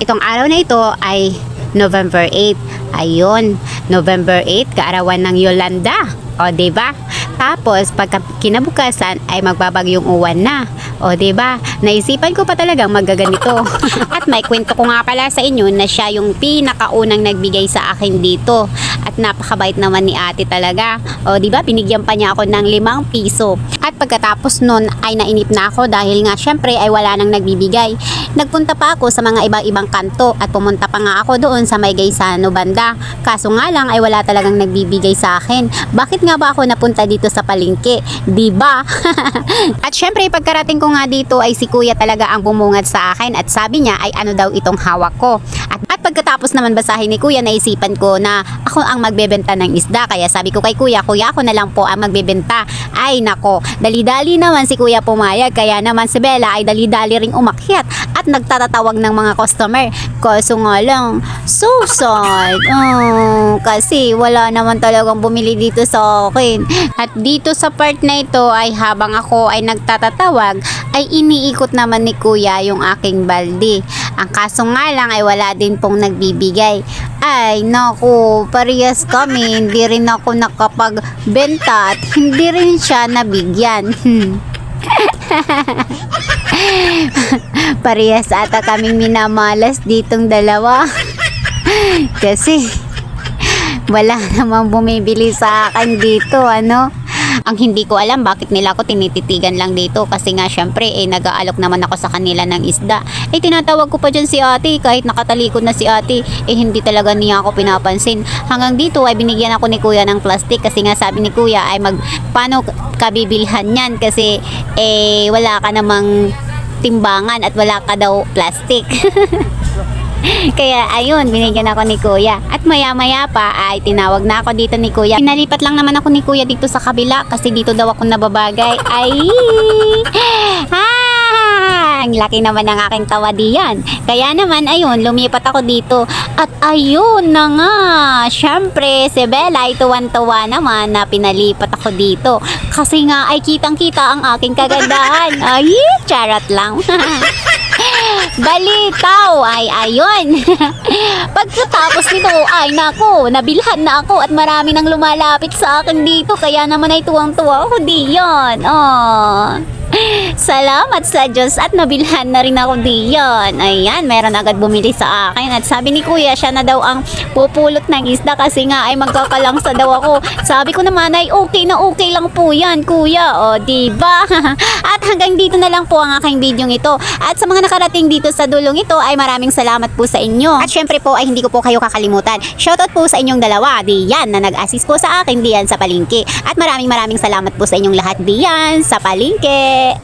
itong araw na ito ay November 8. Ayun, November 8, kaarawan ng Yolanda. O, ba? Tapos, pagka kinabukasan ay magbabagyong uwan na. O, ba? Naisipan ko pa talagang magaganito. At may kwento ko nga pala sa inyo na siya yung pinakaunang nagbigay sa akin dito. At napakabait naman ni ate talaga. O, 'di ba? Binigyan pa niya ako ng limang piso. At pagkatapos nun ay nainip na ako dahil nga syempre ay wala nang nagbibigay. Nagpunta pa ako sa mga ibang-ibang kanto at pumunta pa nga ako doon sa may Gaysano banda. Kaso nga lang ay wala talagang nagbibigay sa akin. Bakit nga ba ako napunta dito sa palengke? 'Di ba? at syempre pagkarating ko nga dito ay si Kuya talaga ang bumungad sa akin at sabi niya ay ano daw itong hawak ko. At, at pagkatapos naman basahin ni Kuya naisipan ko na ako ang magbebenta ng isda. Kaya sabi ko kay Kuya, Kuya ako na lang po ang magbebenta. Ay nako, dali-dali naman si Kuya pumayag. Kaya naman si Bella ay dali-dali ring umakyat at nagtatatawag ng mga customer. Kaso nga lang, so sad. Oh, kasi wala naman talagang bumili dito sa akin. At dito sa part na ito ay habang ako ay nagtatatawag ay iniikot naman ni Kuya yung aking balde. Ang kaso nga lang ay wala din pong nagbibigay. Ay, naku, parehas kami, hindi rin ako nakapagbenta at hindi rin siya nabigyan. parehas ata kaming minamalas ditong dalawa. Kasi wala namang bumibili sa akin dito, ano? Ang hindi ko alam bakit nila ako tinititigan lang dito kasi nga syempre eh nag-aalok naman ako sa kanila ng isda. Eh tinatawag ko pa dyan si ate kahit nakatalikod na si ate eh hindi talaga niya ako pinapansin. Hanggang dito ay binigyan ako ni kuya ng plastic kasi nga sabi ni kuya ay mag paano kabibilhan yan kasi eh wala ka namang timbangan at wala ka daw plastic. Kaya ayun, binigyan ako ni Kuya. At maya-maya pa ay tinawag na ako dito ni Kuya. Pinalipat lang naman ako ni Kuya dito sa kabila kasi dito daw ako nababagay. Ay! Ang laki naman ng aking tawa diyan. Kaya naman, ayun, lumipat ako dito. At ayun na nga, syempre, si Bella ay tuwan-tuwa naman na pinalipat ako dito. Kasi nga ay kitang-kita ang aking kagandahan. Ay, charot lang. Balitaw ay ayun. Pagkatapos nito ay nako, nabilhan na ako at marami nang lumalapit sa akin dito kaya naman ay tuwang-tuwa ako diyan. Oh. Salamat sa Diyos at nabilhan na rin ako diyan. Ayan, meron agad bumili sa akin at sabi ni Kuya siya na daw ang pupulot ng isda kasi nga ay magkakalangsa daw ako. Sabi ko naman ay okay na okay lang po yan, Kuya. O, di ba? at hanggang dito na lang po ang aking video ito. At sa mga nakarating dito sa dulong ito ay maraming salamat po sa inyo. At syempre po ay hindi ko po kayo kakalimutan. Shoutout po sa inyong dalawa, diyan na nag-assist po sa akin diyan sa palingki. At maraming maraming salamat po sa inyong lahat diyan sa palingki. で